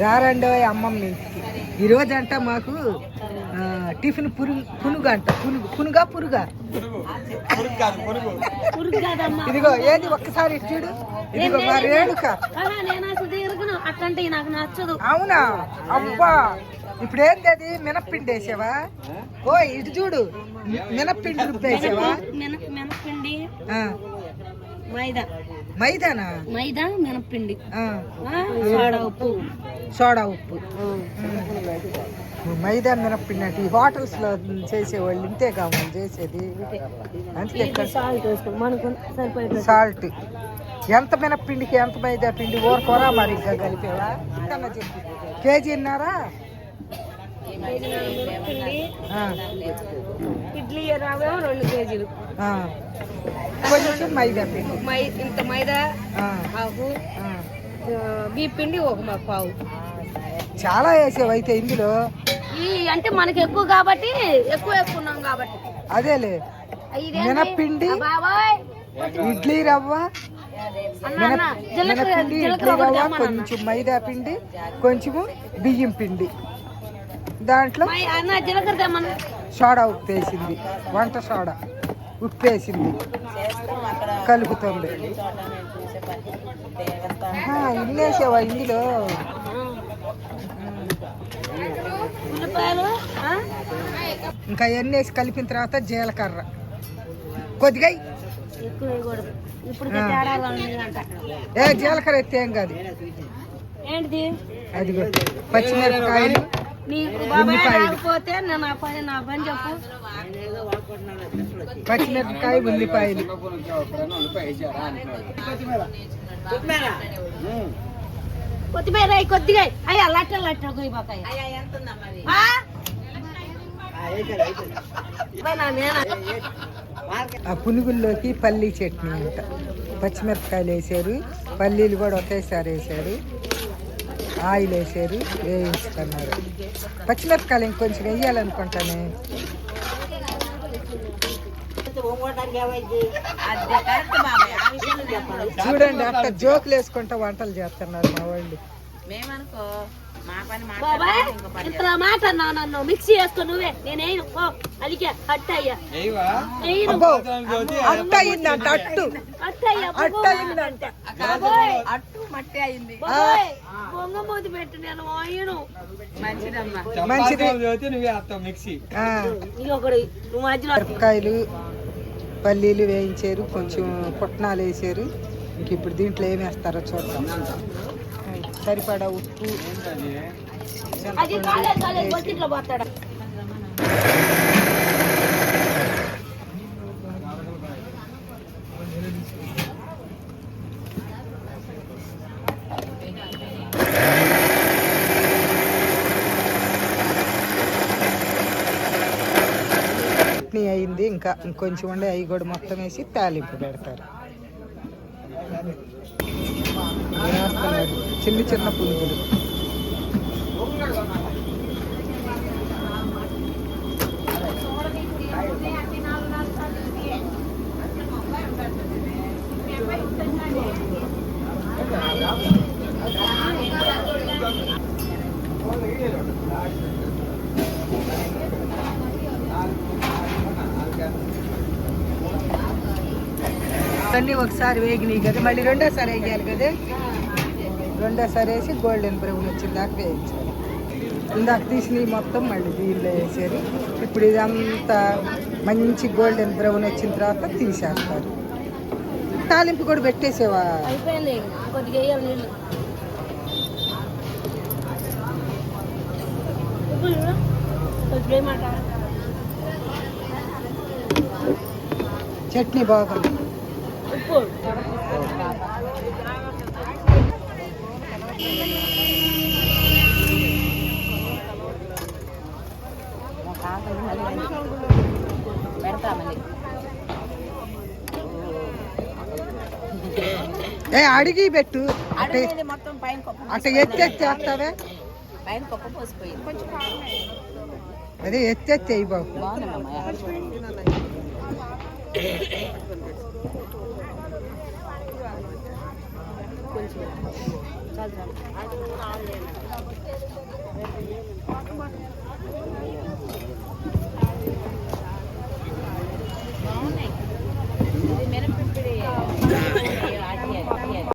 రారండో అమ్మమ్మ ఇంటికి. ఈరోజు అంట మాకు టిఫిన్ పురుగు పునుగు అంట పునుగు పునుగా పురుగా? ఇదిగో ఏది ఒక్కసారి ఇటు చూడు. ఇదిగో మా రేణుక. అవునా? అబ్బా! ఇప్పుడు ఏంది అది? మినప్పిండి వేసావా? ఓ ఇటు చూడు. మినప్పిండి రుబ్బేసావా మిన మినపిండి ఆ, మైదా. మైదానా? మైదా సోడా ఉప్పు. సోడా ఉప్పు. మైదా మినప్పిండి అంటే ఈ హోటల్స్లో చేసేవాళ్ళు ఇంతే కావాలి చేసేది. ఇది సాల్ట్. ఎంత మినప్పిండికి ఎంత మైదా పిండి? ఊరకూర మరిగ్గా కలిపేవా? మినపిండి ఆ, ఇడ్లీ రవ్వ రెండు కేజీలు. కొంచెం మైదా పిండి. మై ఇంత మైదా ఆకు. బీ పిండి ఒక మా పావు. చాలా వేసావు అయితే ఇందులో? ఈ అంటే మనకి ఎక్కువ కాబట్టి ఎక్కువ వేసుకున్నాం కాబట్టి. అదేలే? మినప్పిండి బాబాయ్. ఇడ్లీ రవ్వ అన్న మిన అన్న జీలకర్ర మినపిండి ఇడ్లీ రవ్వ. కొంచెం మైదా పిండి కొంచెము బియ్యం పిండి. దాంట్లో మై- అన్న జీలకర్ర తెమ్మను సోడా ఉప్పు వేసింది వంట సోడా ఉప్పు వేసింది కలుపుతుంది. వేసావా ఇందులో? ఇంకా ఎన్ని వేసి కలిపిన తర్వాత జీలకర్ర. కొద్దిగా ఏ జీలకర్ర ఎత్తే ఏం కాదు అదిగో పచ్చిమిరపకాయలు. నీకు బాబాయ్ ఉల్లిపాయలు. రాకపోతే నేను నా పని నా పని చెప్పు. పచ్చిమిరపకాయ ఉల్లిపాయలు. కొత్తిమీర కొద్దిగా అయ్యా. లట్ట లట్ట కొయ్యబాకాయ ఆ పునుగుల్లోకి పల్లీ చట్నీ అంట. పచ్చిమిరపకాయలు వేసారు. పల్లీలు కూడా ఒకేసారి వేసారు. ఆయిల్ వేసారు వేయించుకున్నారు. పచ్చిమిరపకాయలు ఇంకొంచెం వేయాలనుకుంటానే. చూడండి అట్ట జోకులు వేసుకుంటా వంటలు చేస్తున్నారు మా వాళ్ళు. బాబాయ్ ఇంత మాట అన్నావు నన్ను మిక్సీ వేసుకో నువ్వే. నేనేను పో అలికే అట్ట అయిందంట అట్టు. అట్టయ్యా అట్ట అయిందంట. బాబాయ్. అట్టు మట్టి అయింది. మూతి పెట్టు నేను వేయను. మంచిదమ్మా. మంచిది. నువ్వు మధ్యలో మిరపకాయలు పల్లీలు వేయించారు కొంచెం పుట్నాలు వేసారు. ఇంక ఇప్పుడు దీంట్లో ఏమి వేస్తారో చూద్దాం. సరిపడా ఉప్పు. చట్నీ అయింది ఇంకా ఇంకొంచెం ఉండే అవి కూడా మొత్తం వేసి తాలింపు పెడతారు. వేస్తున్నాడు చిన్న చిన్న పులుగులు అన్నీ ఒకసారి వేగినాయి కదా మళ్ళీ రెండోసారి వేయాలి కదా. రెండోసారి వేసి గోల్డెన్ బ్రౌన్ వచ్చిన దాకా వేయించాలి. ఇందాక తీసినవి మొత్తం మళ్ళీ దీనిలో వేసారు ఇప్పుడు ఇదంతా మంచి గోల్డెన్ బ్రౌన్ వచ్చిన తర్వాత తీసేస్తారు. తాలింపు కూడా పెట్టేసేవా? చట్నీ బాగుంది. ఉప్పు ఏ అడిగి పెట్టు. అట్ట అడిగేది మొత్తం పైన కుప్ప అట్ట ఎత్తెత్తి వేస్తావే పైన కుప్ప పోసిపోయింది కొంచెం అదే ఎత్తెత్తి అయ్యి బాబు. బాగుందమ్మా ఇది